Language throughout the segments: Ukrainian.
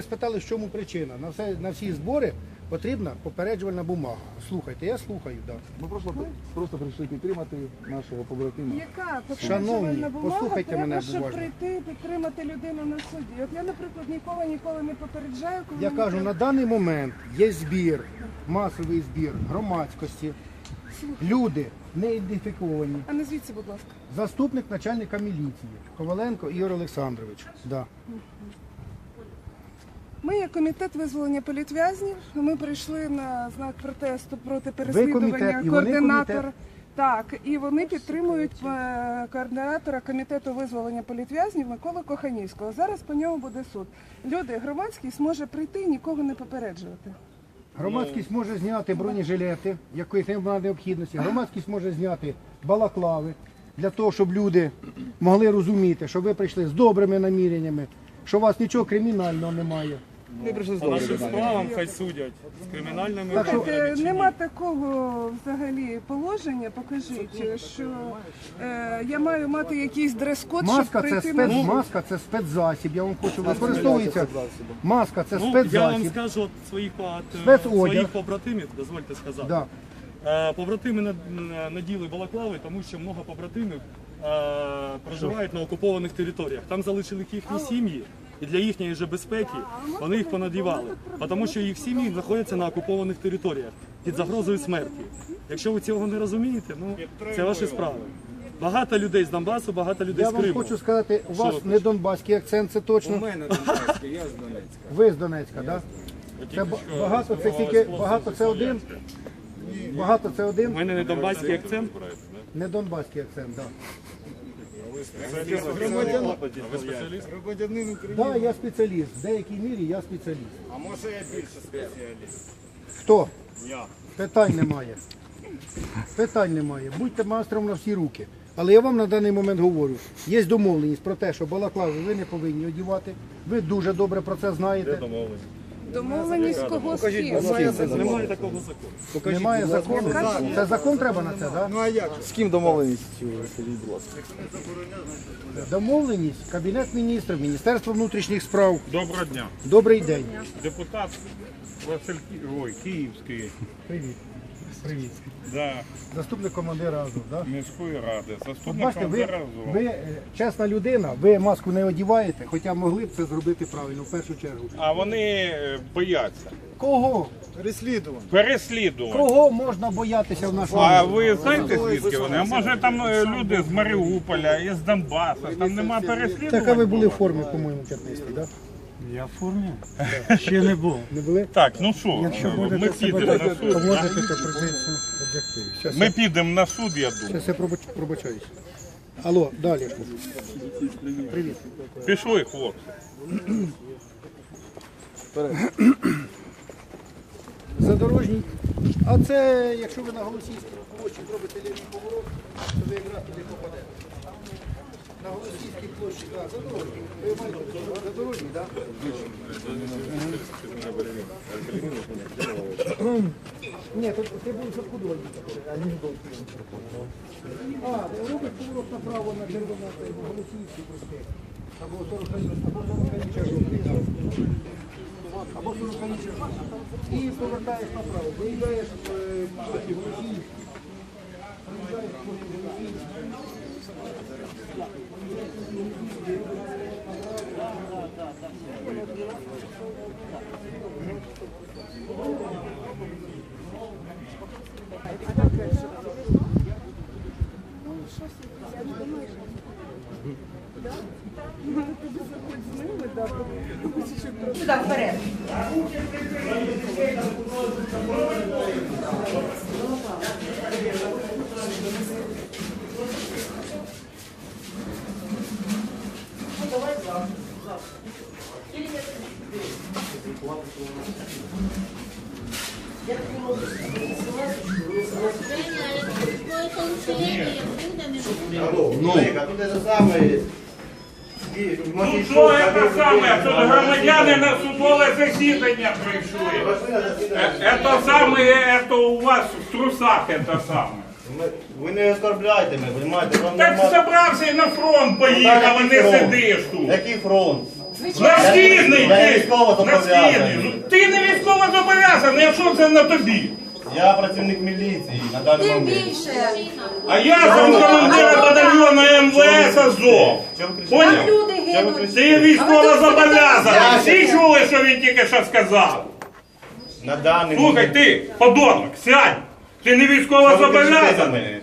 мене спитали, в чому причина. На, все, на всі збори потрібна попереджувальна бумага. Слухайте, я слухаю, так. Ми просто, просто прийшли підтримати нашого побратима. Яка Шановні, попереджувальна бумага послухайте треба, щоб уважно. прийти підтримати людину на суді. От я, наприклад, нікого ніколи не попереджаю, коли Я мені кажу, треба- на даний момент є збір, масовий збір громадськості. Люди не ідентифіковані. А назвіться, будь ласка. Заступник начальника міліції Коваленко Ігор Олександрович. Да. Ми є комітет визволення політв'язнів. Ми прийшли на знак протесту проти переслідування комітет, і вони координатора. комітет? Так, і вони підтримують е, координатора комітету визволення політв'язнів Миколи Коханівського. Зараз по ньому буде суд. Люди, громадськість може прийти і нікого не попереджувати. Громадськість може зняти бронежилети, якої немає необхідності. Громадськість може зняти балаклави для того, щоб люди могли розуміти, що ви прийшли з добрими наміреннями, що у вас нічого кримінального немає. Ми прийшли з По нашим добрим. справам хай судять з кримінальними Так ні. нема такого взагалі положення. Покажіть, що е, я маю мати якийсь дрес-код, щоб Маска це прийти на спец... суд. маска це спецзасіб. Я вам хочу використовується. Маска це Ну, я вам спецзасіб. скажу от своїх, от, е, Спецодяг. своїх побратимів, дозвольте сказати. Да. Е, Побратими над- н- наділи балаклави, тому що много побратимів е, проживають на окупованих територіях. Там залишили їхні сім'ї, і для їхньої же безпеки вони їх понадівали, тому що їх сім'ї знаходяться на окупованих територіях під загрозою смерті. Якщо ви цього не розумієте, ну це ваші справи. Багато людей з Донбасу, багато людей Я з вам хочу сказати, у вас не донбаський акцент, це точно. У мене Донбаський, я з Донецька. Ви з Донецька, так? Це багато, це тільки багато це один. Багато це У мене не донбаський акцент. Не донбаський акцент, так. Громадянин України. Да, я спеціаліст. В деякій мірі я спеціаліст. А може я більше спеціаліст? Хто? Я. Питань немає. Питань немає. Будьте майстром на всі руки. Але я вам на даний момент говорю, є домовленість про те, що балаклави ви не повинні одягати. Ви дуже добре про це знаєте. Домовленість кого з ким? Немає такого закону. Немає закону. Це закон треба на це, так? Ну а як? З ким домовленість, скажіть, будь ласка? Домовленість, Кабінет міністрів, Міністерство внутрішніх справ. Доброго дня. Добрий день. Депутат Василь ой, Київський Привіт. Привіт. да, Заступник командира Азов, так? міської ради, заступник бачите, ви, командира ЗО. ви е, чесна людина, ви маску не одіваєте, хоча могли б це зробити правильно в першу чергу. А вони е, бояться. Кого? Переслідування. Переслідування. Кого можна боятися в нашому? А ви знаєте звідки вони? А може там е, люди з Маріуполя, із Донбасу, там нема переслідування? Так, а ви були в формі, по-моєму, п'ятнистій, так? Я в формі? Ще не був. Не були? Так, ну що, Якщо е, будете ми підемо на суд. поводити, то прийдеться одягти. Щас, Ми підемо на суд, я думаю. щас я пробач- пробачаюсь. Алло, далі. Привіт. Пішли, хлопці. Задорожній. А це, якщо ви на Голосійській площі зробите лівий поворот, то ви якраз туди попадете. На Голосійській площі, так, задорожній. Ви маєте задорожній, так? Ні, тут ти будеш їхати? А, не А, ти робиш поворот направо на червоно, на Голосійській проспект. Або 40 або 40 жовтий. Або 40 і повертаєш направо. Виїжджаєш в е, площі Голосіївській. Приїжджаєш в площі Голосіївській. Сюди вперед. Ну, а тут це саме. Ну що це саме? Тут громадяни на судове засідання прийшли. Це саме, це у вас в трусах це саме. Ви не оскорбляйте мене, розумієте? Вам Так нормально. забрався і на фронт поїхав, а не сидиш тут. Який фронт? Наслідний Я ти! військово зобов'язаний. Ну, Ти не військово зобов'язаний, якщо це на тобі. Я працівник міліції на даний Тим момент. більше. А я замкомандира батальйону МВС Азов. Там Поняв? люди гинуть. Ти військово зобов'язаний. Всі чули, що він тільки що сказав. На даний Слухай, момент. ти, подонок, сядь. Ти не військово Що ви кричите на зобов'язаний. мене?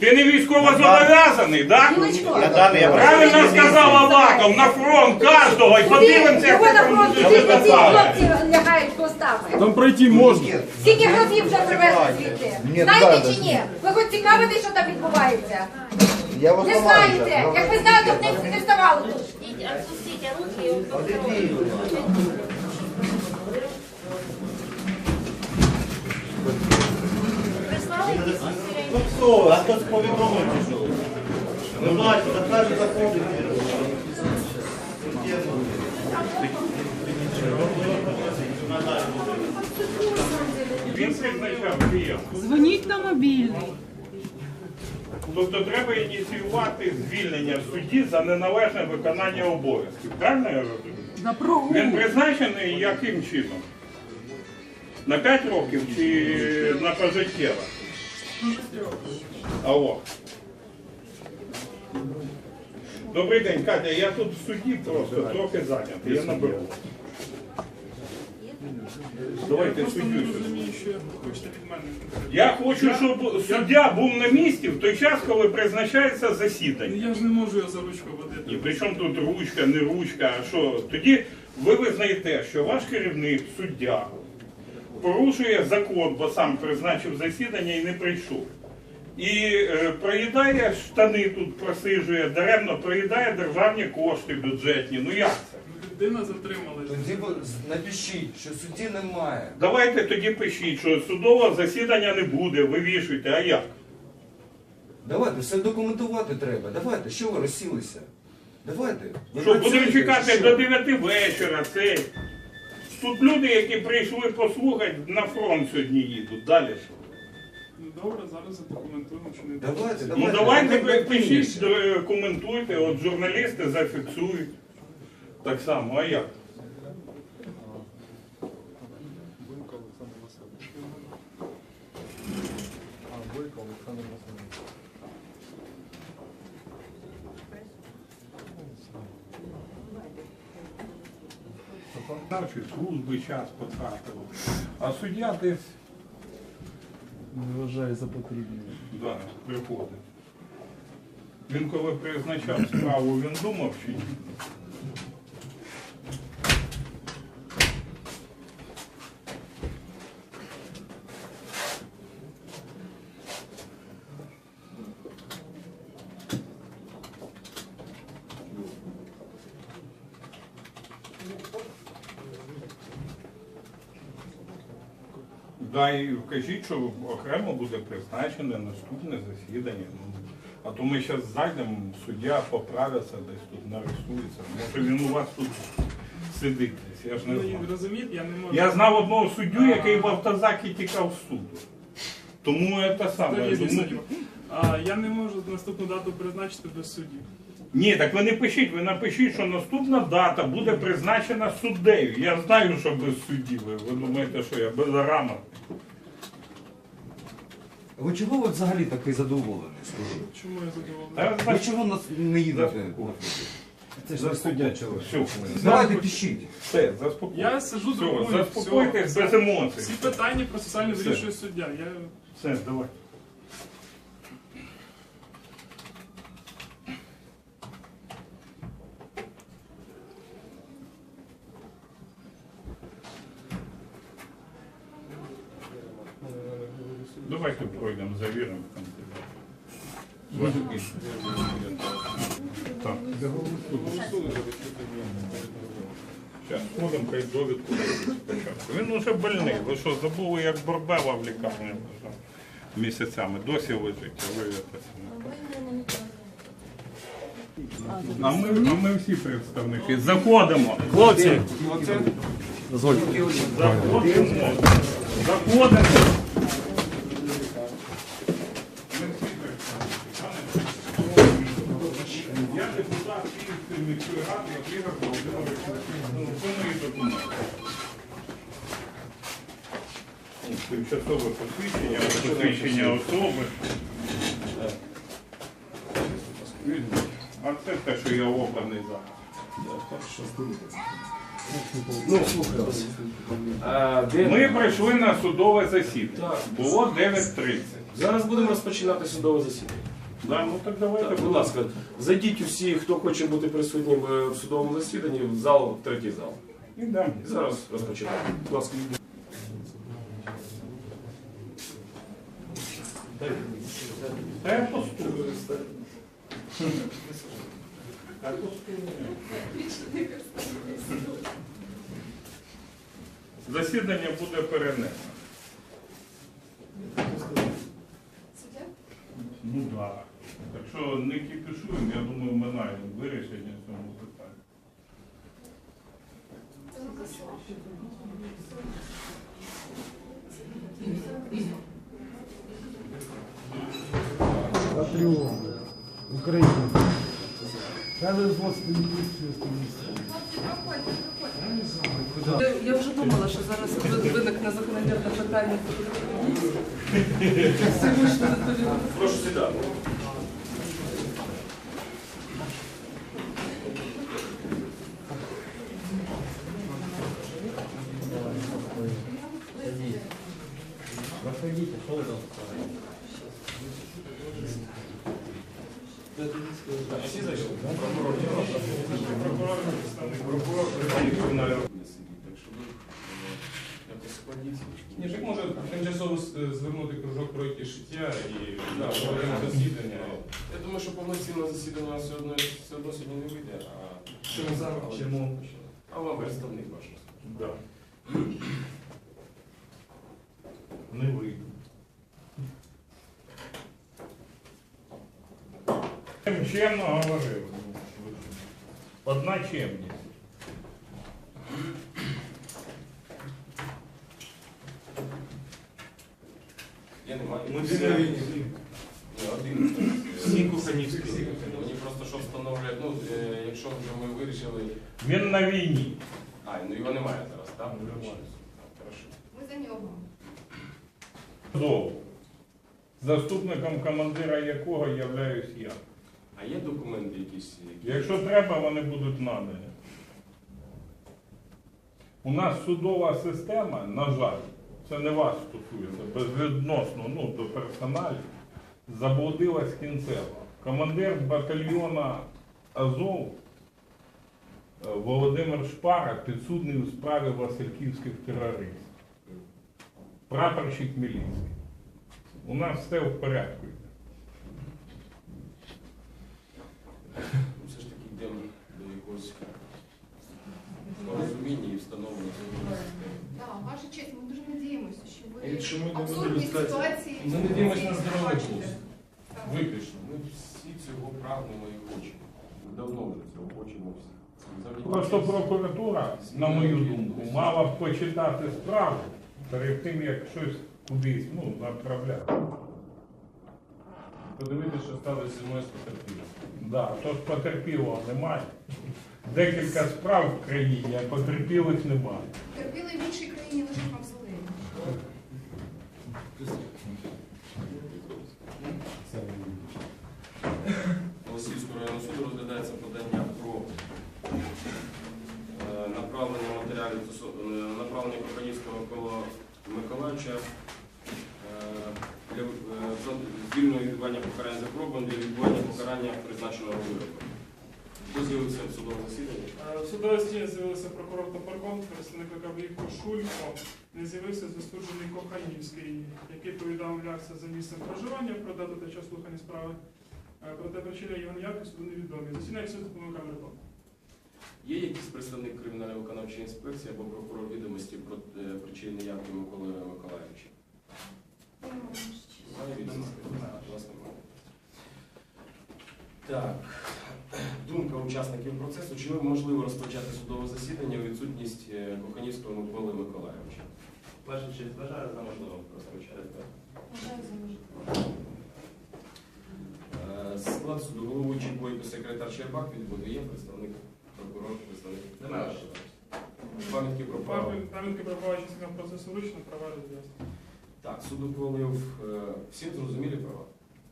Ти не військово зобов'язаний, так? Я Правильно сказав. Аваков, на фронт кожного і подивимося, як Його це фронт ці хлопці лягають хвостами. Там пройти можна. Скільки гробів вже привезли звідти? Знаєте чи ні? Ви хоч цікавитесь, що там відбувається? Я вас Не знаєте. Як ви знаєте, б не- не вставали тут. Отпустите руки. Прислали якісь Ну хто? А хтось повідомив що? Не бачу, за каже заходить. Він призначав клієнт. Дзвоніть на мобільний. Тобто треба ініціювати звільнення судді за неналежне виконання обов'язків. Правильно я розумію? За прогул. Він призначений яким чином? На 5 років чи на пожиттєво? Алло. Добрий день, Катя. Я тут в суді просто трохи зайнятий. Я наберу. Давайте суддю сюди. Я хочу, щоб суддя був на місці в той час, коли призначається засідання. Я ж не можу його за ручку водити. І при чому тут ручка, не ручка, а що? Тоді ви визнаєте, що ваш керівник, суддя, порушує закон, бо сам призначив засідання і не прийшов. І е, проїдає штани тут, просижує, даремно проїдає державні кошти бюджетні. Ну як це? Людина затрималась. Тоді напишіть, що судді немає. Давайте тоді пишіть, що судового засідання не буде, вивішуйте, а як? Давайте, все документувати треба. Давайте, що ви розсілися? Давайте. Ви Що будемо чекати що? до 9 вечора цей. Тут люди, які прийшли послухати, на фронт сьогодні їдуть. Далі що? Ну добре, зараз задокументуємо, що не Давайте, Ну давайте. давайте ви давайте пишіть, е, коментуйте, от журналісти зафіксують. Так само, а як? Наші служби час потратили. А суддя десь Не вважає за потрібне. да, приходить. Він коли призначав справу, він думав чи ні? Да, і вкажіть, що окремо буде призначене наступне засідання. Ну, а то ми зараз зайдемо, суддя поправиться десь тут, нарисується. Може він у вас тут сидить десь, я ж не Ну, знаю. розумієте, я не можу. Я знав одного суддю, який в автозакі тікав з суду. Тому це саме. Є Тому... А, я не можу наступну дату призначити без судді. Ні, так ви не пишіть, ви напишіть, що наступна дата буде призначена суддею. Я знаю, що без судді. Ви, ви думаєте, що я без безграмотний. Ви чого ви взагалі такий задоволений? Скажи? Чому я задоволений? Та, Ви значить, чого нас не їдете? Це ж не суддя чоловік. все, Давайте пишіть. все, заспокойтесь. Я сижу Все, друкую. заспокойтесь все. без емоцій. Всі питання процесуально Все. вирішує суддя. Я Все, давай. Давайте пройдемо, завіримо. Так. Зараз сходимо, хай довідку дадуть спочатку. Він уже больний. Ви що, забули, як Борбела в лікарні лежав місяцями. Досі лежить, а ви це саме. А ми, а ми всі представники. Заходимо. Хлопці. Заходимо. Заходимо. Я депутат Київської міської ради Ігор Володимирович. Ну, це мої документи. Тимчасове посвідчення, посвідчення особи. А це те, що я обраний зараз. Ну. Ми прийшли на судове засідання. Було 9.30. Зараз будемо розпочинати судове засідання. Да, ну так давайте. Так, будь ласка, зайдіть усі, хто хоче бути присутнім е, в судовому засіданні, в зал, в третій зал. І зараз розпочинаємо. Будь ласка. Та я постую. Та. Засідання буде перенесено. Ну так. Так що не кіпішуємо, я думаю, ми знайдемо вирішення цьому питанню. Патріон. Україна. Міліцію з Я, я вже думала, що зараз ви- виникне закономірне питання. Прошу сідати. Всі зайшли? Прокурор, представник прокурор, представник кримінального. Так що ви е, якось складіть. Ні, так може тимчасово звернути кружок пройти шиття і да, проведемо засідання. Я думаю, що повноцінне засідання все одно, все одно сьогодні не вийде, а Чому зараз? Чому? А вам представник ваш. Да. Не вийду. Чемно говорив. Одна чемність. Я не маю. Ми всі на війні. Ні, один. Всі куханівські. Мені просто що встановлюють, ну, е, якщо вже ми вирішили. Він на війні. А, ну його немає зараз, так? Немає. Хорошо. Ми за нього. Зов. Заступником командира якого являюсь я. А є документи якісь? які- Якщо треба, вони будуть надані. У нас судова система, на жаль, це не вас стосується, безвідносно ну, до персоналів, заблудилась кінцево. Командир батальйона Азов Володимир Шпара підсудний у справі Васильківських терористів. Прапорщик міліції. У нас все в порядку. йде. Все ж таки йдемо до якогось розуміння і встановлення. Так, ваша честь, ми дуже надіємося, що ви абсурдні ситуації. Ми надіємося на здоровий глузд. Виключно. Ми всі цього прагнемо і хочемо. Ми давно вже цього хочемо всі. Просто прокуратура, на мою думку, мала б почитати справу перед тим, як щось кудись ну, направляти. Подивитися, що сталося зі мною з потерпілим. Да, то ж потерпілого немає. Декілька справ в країні, а потерпілих немає. Терпіли в іншій країні лише мавзолеї. Голосіївського районного суду розглядається подання направлення матеріалів е, направлення Коханівського Микола Миколаївича е, для е, про звільного відбування покарання за пробом для відбування покарання призначеного вироку. Хто з'явився в судовому засіданні? В судовій стіні з'явився прокурор Топоркон, представник Кавлівко Шулько, не з'явився засуджений Коханівський, який повідомлявся за місцем проживання про дату та час слухання справи. Проте причини його неявки суду невідомі. Засідання суду по камери Є якийсь представник кримінальної виконавчої інспекції або прокурор відомості про е, причини неявки Миколи Миколаївича? Немає відомості? У вас немає. Так. Думка учасників процесу. Чи можливо розпочати судове засідання у відсутність е, Коханівського Миколи Миколаївича? Перше, чи вважаю за можливо розпочати? Вважаю за можливе. Е, Е, Склад суду головуючий Бойко, секретар Щербак відбуде. Є представник прокурор, представник. Немає. Пам'ятки про право. Пам'ятки про права частина процесу вручно, права розв'язки. Так, суд ухвалив е, всім зрозумілі права.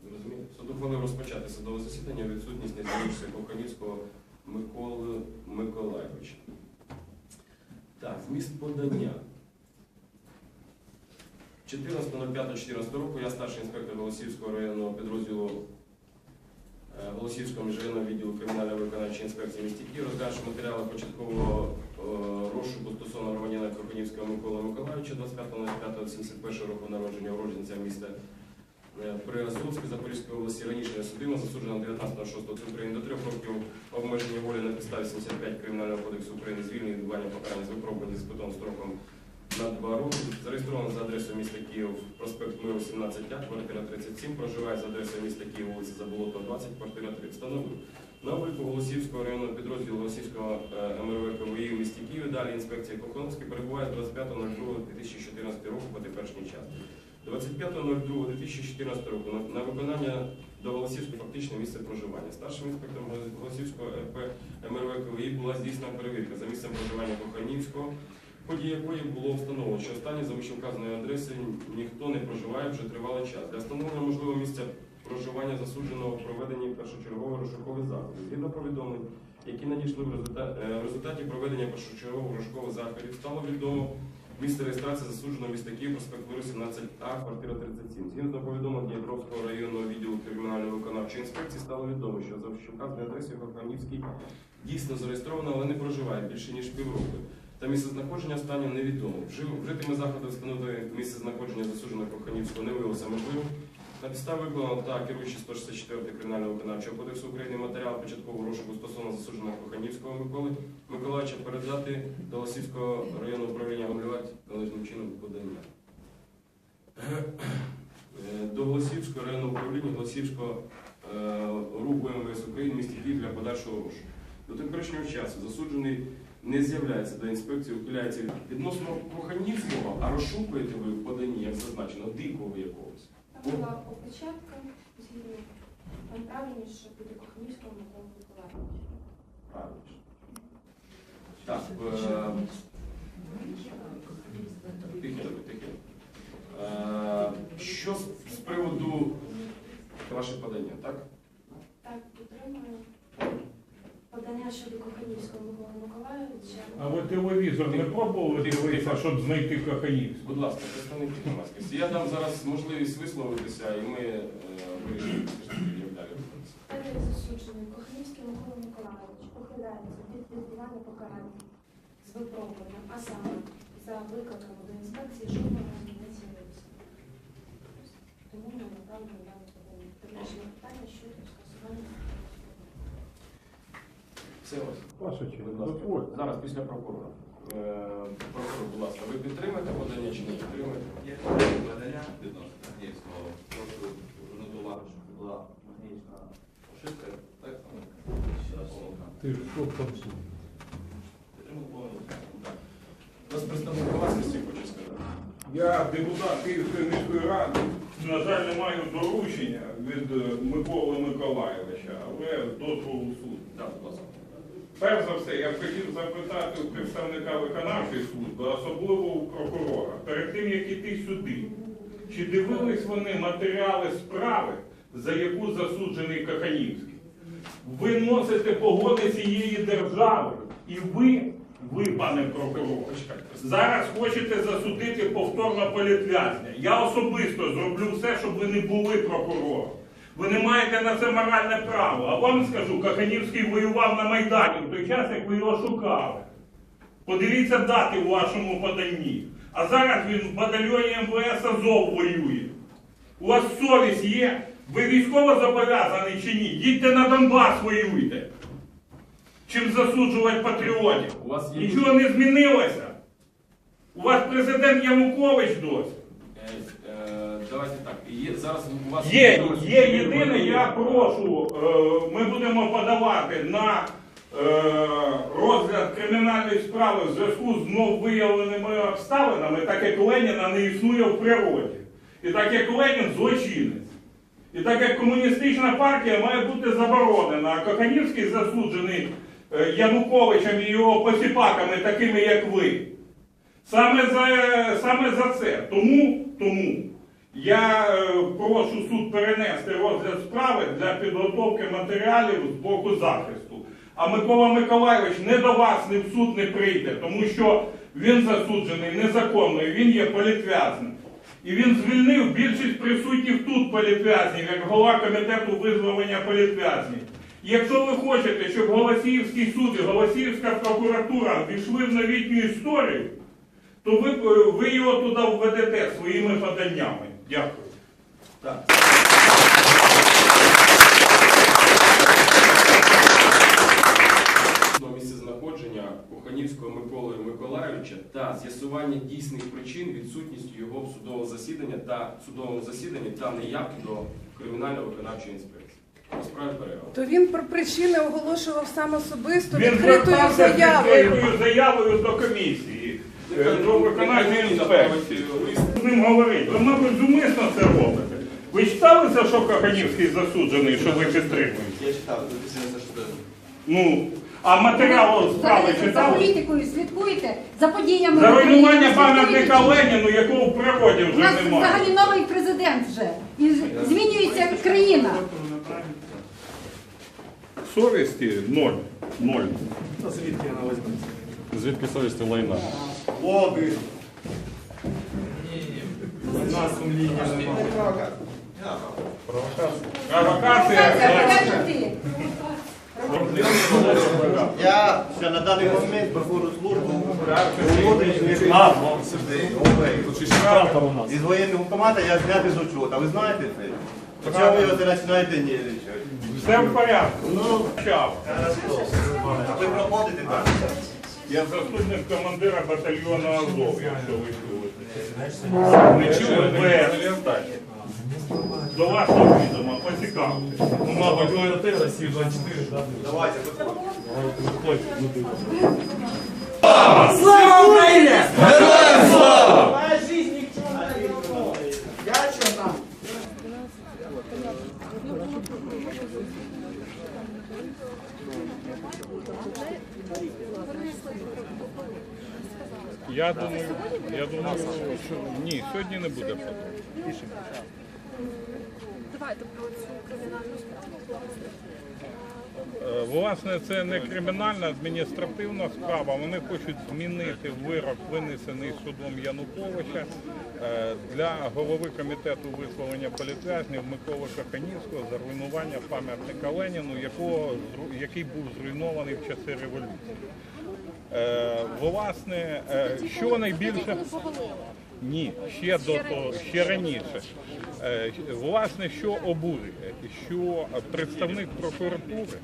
Зрозумілі? Суд ухвалив розпочати судове засідання у відсутність незалежності Коханівського Миколи Миколайовича. Так, зміст подання. 14.05.14 року я старший інспектор Голосівського районного підрозділу Голосівського міжрайонного відділу кримінальної виконавчої інспекції місті Київ, розглянувши матеріали початкового е, розшуку стосовно громадянина Кропанівського Миколи Миколаївича 25.05.71 року народження уродженця міста е, Запорізької області раніше судимо, засуджено 19.06 України до трьох років обмеження волі на підставі 75 Кримінального кодексу України звільнення відбування покарання з випробування з питом строком на два роки. Зареєстровано за адресою міста Київ, проспект Миру 17А, квартира 37, проживає за адресою міста Київ, вулиця Заболотна, 20, квартира 3. Встановив. На обліку Голосівського районного підрозділу Голосівського е, МРВ КВІ в місті Києві, далі інспекція Кохановської перебуває з 25.02.2014 року по теперішній час. 25.02.2014 року на- на виконання до Голосівського фактичне місце проживання. Старшим інспектором Голосівського РП МРВ КВІ була здійснена перевірка за місцем проживання Коханівського, в ході якої було встановлено, що останній за вищевказаної адреси ніхто не проживає вже тривалий час. Для встановлення можливого місця проживання засудженого в проведенні першочергових розшукових заходів. Згідно повідомлень, які надійшли в результаті, в результаті проведення першочергових розшукових заходів, стало відомо місце реєстрації засудженого міста Київ, проспект Миру 17А, квартира 37. Згідно повідомлень Дніпровського районного відділу кримінальної виконавчої інспекції стало відомо, що за вищевказаною адресою Коханівський дійсно зареєстровано, але не проживає більше ніж півроку. Та місце знаходження останнього невідомо. Вжитими заходи встановити місце знаходження засудженого Коханівського не виявилося можливим. На підставі виконано та керуючи 164 Кримінального виконавчого кодексу України матеріал початкового розшуку стосовно засудженого Коханівського Миколи Миколаївича передати до Лосівського районного управління обмілювати належним чином подання. Е, До Голосівського районного управління Голосівського е, руху МВС України місті Київ для подальшого розшуку. До теперішнього часу засуджений не з'являється до інспекції, ухиляється відносно Коханівського, а розшукуєте ви в поданні, як зазначено, дикого якогось. Там була опечатка, згідно. Там правильніше буде Коханівського Микола Миколаївича. Правильно. Так, е, тихо, тихо. Е, Що з, з приводу ваше подання, так? Так, підтримую. Подання щодо Коханівського Миколаївича. А ви телевізор не пробували дивитися, щоб знайти Каханівську? Будь ласка, представники громадськості. Я дам зараз можливість висловитися, і ми е, вирішимо, як далі. Засуджений Коханівський Микола Миколаївич ухиляється від відбування покарання з випробуванням, а саме за викликом до інспекції жодного разу не з'явився. Тому ми направимо дане подання. Технічне питання щодо скасування. Все Ваша честь, Будь ласка. Зараз після прокурора. Е, Прокурор, будь ласка, ви підтримуєте подання чи не підтримуєте? Є подання відносно Кахнівського. Прошу звернути увагу, що була магнітна ошибка. Так, помилка. Ти ж що там суд? Підтримую повністю. Так. У представник громадськості хоче сказати. Я депутат Київської міської ради. На жаль, не маю доручення від е, Миколи Миколаєвича, але дозволу суду. Так, будь ласка. Перш за все, я б хотів запитати у представника виконавчої служби, особливо у прокурора, перед тим, як іти сюди, чи дивились вони матеріали справи, за яку засуджений Каханівський? Ви носите погоди цієї держави, і ви, ви, пане прокурор, зараз хочете засудити повторно політв'язня. Я особисто зроблю все, щоб ви не були прокурором. Ви не маєте на це моральне право. А вам скажу, Каханівський воював на Майдані в той час, як ви його шукали. Подивіться дати у вашому поданні. А зараз він в батальйоні МВС Азов воює. У вас совість є? Ви військово зобов'язані чи ні? Їдьте на Донбас воюйте. Чим засуджувати патріотів. У вас є Нічого не змінилося. У вас президент Янукович досі. Е, е, Давайте так. Є, зараз у вас Є, є єдине, я прошу, е, ми будемо подавати на е, розгляд кримінальної справи в зв'язку з знов виявленими обставинами, так як Леніна не існує в природі. І так як Ленін злочинець. І так як комуністична партія має бути заборонена, а Коханівський засуджений е, Януковичем і його посіпаками, такими як ви. Саме за, саме за це. Тому, тому я е, прошу суд перенести розгляд справи для підготовки матеріалів з боку захисту. А Микола Миколайович не до вас, не в суд не прийде, тому що він засуджений незаконно, і він є політв'язним. І він звільнив більшість присутніх тут політв'язнів, як голова комітету визволення політв'язнів. Якщо ви хочете, щоб Голосіївський суд і Голосіївська прокуратура війшли в новітню історію, то ви, ви його туди введете своїми поданнями. Дякую. До місця знаходження Коханівського Миколи Миколайовича та з'ясування дійсних причин відсутністю його в судовому засіданні та судовому засіданні та неявки до кримінально-виконавчої інспекції. То він про причини оголошував сам особисто відкритою заявою. відкритою заявою до комісії, е, до виконавчої інспекції. З ним говорити. Ви, мабуть, зумисно це робите. Ви читалися, що Коханівський засуджений, що ви підтримуєте? Я читав, записано, що це. Ну, а матеріал справи За, за читали? політикою слідкуєте, за подіями. За в Україні руйнування слідкуєте? пам'ятника Леніну, якого в природі У вже нас немає. взагалі новий президент вже. І з- змінюється країна. Совісті ноль. Ноль. Звідки вона візьметься? Звідки совісті лайна? Води. Лайна сумління немає. Провокація. Я ще на даний момент проходжу службу Із воєнного команда я знятий з учота. Ви знаєте це? Чому ви оце починаєте нервничати? Все в порядку. Ну, Почав. а ви проходите так? Я заступник командира батальйону Азов, якщо ви чули. Не чули? ВС. До вашого відома, поцікавтесь. Ну, мабуть, ви на те Росії, 24, так? Давайте, Виходьте. Слава Україні! Героям слава! Я думаю, я думаю, що ні, сьогодні не буде фото. Давайте про цю кримінальну справу. Власне, це не кримінальна адміністративна справа. Вони хочуть змінити вирок, винесений судом Януковича е, для голови комітету визволення політв'язнів Миколи Коханівського за руйнування пам'ятника Леніну, який був зруйнований в часи революції. Е, Власне, е, що найбільше ні, ще до того, ще раніше. Е, Власне, що обурює, що представник прокуратури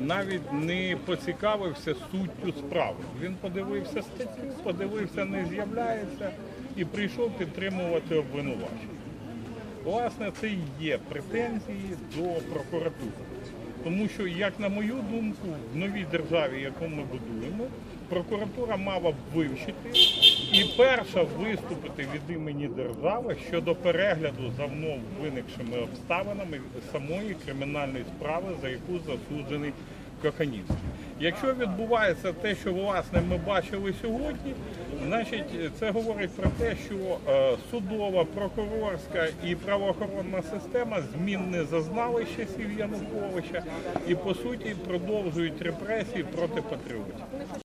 навіть не поцікавився суттю справи. Він подивився статтю, подивився, не з'являється і прийшов підтримувати обвинувачення. Власне, це і є претензії до прокуратури. Тому що, як на мою думку, в новій державі, яку ми будуємо, прокуратура мала б вивчити і перша виступити від імені держави щодо перегляду за мною виникшими обставинами самої кримінальної справи, за яку засуджений Коханівський. Якщо відбувається те, що власне ми бачили сьогодні, значить це говорить про те, що е, судова, прокурорська і правоохоронна система змін не зазнали з часів Януковича і по суті продовжують репресії проти патріотів.